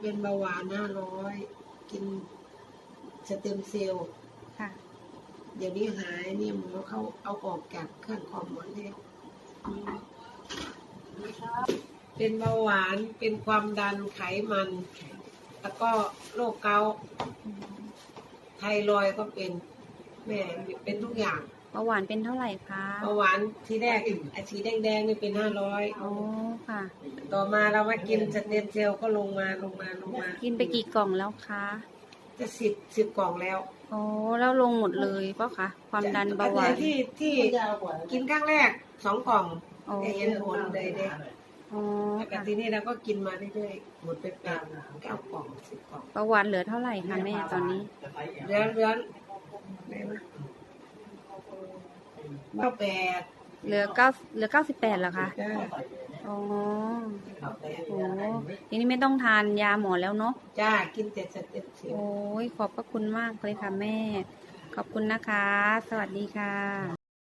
เป็นเบาหวานห้าร้อยกินสเต็มเซลล์ค่ะ เดี๋ยวนี้หายเนี่ยหมอเขาเอาออกจากเครื่องคอมหมดแล้วเป็นเบาหวานเป็นความดันไขมัน แล้วก็โรคเกาต์ไทรอยด์ก็เป็นแม่เป็นทุกอย่าง เบาหวานเป็นเท่าไหร่คะเบาหวานทีแรกไอ้สีแดงๆนี่เป็นห้าร้อยอ๋อค่ะ ต่อมาเรามากินสเต็มเซลล์ก็ลงมาลงมาลงมา กินไปกี่กล่องแล้วคะจะสิบสิบกล่องแล้วอ๋อแล้วลงหมดเลยเปล่ะคะความดันเบาหวานอัที่ที่กินครั้งแรกสองกล่องอ๋อได้เห็นผลเลยเด้อ๋อแล้วก็ค่ะทีนี้เราก็กินมาเรื่อยๆหมดไปแปดเก้ากล่องสิบกล่องเบาหวานเหลือเท่าไหร่คะแม่ตอนนี้เหลือเหลือไหนนะ เก้าแปดเหลือเก้าเหลือเก้าสิบแปดเหรอคะจ้าอ๋อเก้าแปดโอ้ทีนี้ไม่ต้องทานยาหมอแล้วเนาะจ้ากินแต่สเต็มเซลล์โอ้ยขอบพระคุณมากเลยค่ะแม่ ขอบคุณนะคะ สวัสดีค่ะ